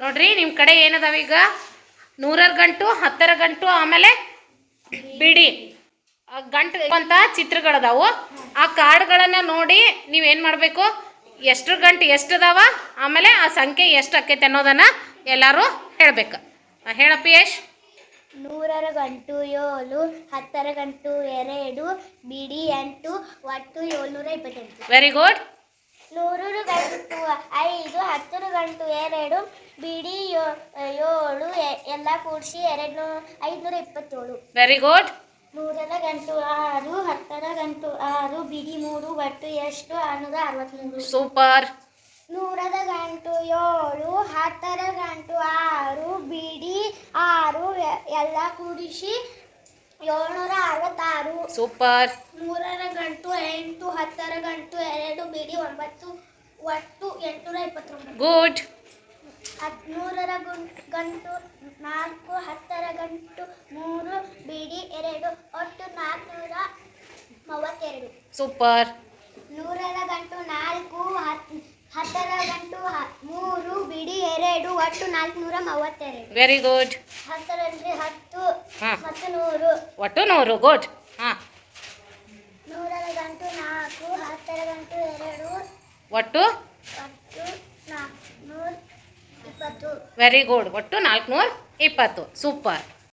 ನೋಡ್ರಿ ನಿಮ್ಮ ಕಡೆ ಏನದಾವ ಈಗ? ನೂರರ ಗಂಟು ಹತ್ತರ ಗಂಟು ಆಮೇಲೆ ಬಿಡಿ. ಗಂಟು ಅಂತ ಚಿತ್ರಗಳದಾವು. ಆ ಕಾರ್ಡ್ಗಳನ್ನು ನೋಡಿ ನೀವೇನು ಮಾಡಬೇಕು? ಎಷ್ಟು ಗಂಟು ಎಷ್ಟು ಅದಾವ ಆಮೇಲೆ ಆ ಸಂಖ್ಯೆ ಎಷ್ಟು ಆಕೈತೆ ಅನ್ನೋದನ್ನ ಎಲ್ಲರೂ ಹೇಳಬೇಕು. ಹೇಳಪ್ಪ ಯಶ್ ನೂರರ ಗಂಟು ಏಳು ಹತ್ತರ ಗಂಟು ಎರಡು ಬಿಡಿ ಎಂಟು ಒಟ್ಟು ಏಳ್ನೂರ ಇಪ್ಪತ್ತೆಂಟು. ವೆರಿ ಗುಡ್ ನೂರರ ಗಂಟು ಐದು ಹತ್ತರ ಗಂಟು ಎರಡು ಬಿಡಿ ಏಳು ಎಲ್ಲ ಕೂಡಿಸಿ ಎರಡು ಐದುನೂರ ಇಪ್ಪತ್ತೇಳು. ವೆರಿ ಗುಡ್ ನೂರರ ಗಂಟು ಆರು ಹತ್ತರ ಗಂಟು ಆರು ಬಿಡಿ ಮೂರು ಒಟ್ಟು ಎಷ್ಟು? ಆರುನೂರ ಅರವತ್ತ್ಮೂರು ಸೂಪರ್ ನೂರದ ಗಂಟು ಏಳು ಹತ್ತರ ಗಂಟು ಆರು ಬಿಡಿ ಆರು ಎಲ್ಲ ಕೂಡಿಸಿ ಏಳ್ನೂರ ಅರವತ್ತಾರು. ಸೂಪರ್ ಮೂರರ ಗಂಟು ಎಂಟು ಹತ್ತರ ಗಂಟು ಎರಡು ಬಿಡಿ ಒಂಬತ್ತು. ಒಟ್ಟು ಎಂಟುನೂರ ಇಪ್ಪತ್ತೊಂಬತ್ತು. ಗುಡ್ ಹದಿಮೂರರ ಗಂಟು ನಾಲ್ಕು ಹತ್ತರ ಗಂಟು ಮೂರು ಬಿಡಿ ಎರಡು ಒಟ್ಟು ನಾಲ್ಕುನೂರ ಮೂವತ್ತೆರಡು. ಸೂಪರ್ ನೂರರ ಗಂಟು ನಾಲ್ಕು ಹತ್ ಹತ್ತರ ಗಂಟು ಮೂರು ಬಿಡಿ ಎರಡು ಒಟ್ಟು ನಾಲ್ಕುನೂರ ಮೂವತ್ತೆರಡು. ವೆರಿ ಗುಡ್ ಹತ್ತರಲ್ಲಿ ಹತ್ತು ಹತ್ತು ನೂರು. ಒಟ್ಟು ನೂರು. ಗುಡ್ ಹಾಂ ನೂರರ ಗಂಟು ನಾಲ್ಕು ಹತ್ತರ ಗಂಟು ಎರಡು ಒಟ್ಟು? ವೆರಿ ಗುಡ್ ಒಟ್ಟು ನಾಲ್ಕುನೂರ ಇಪ್ಪತ್ತು. ಸೂಪರ್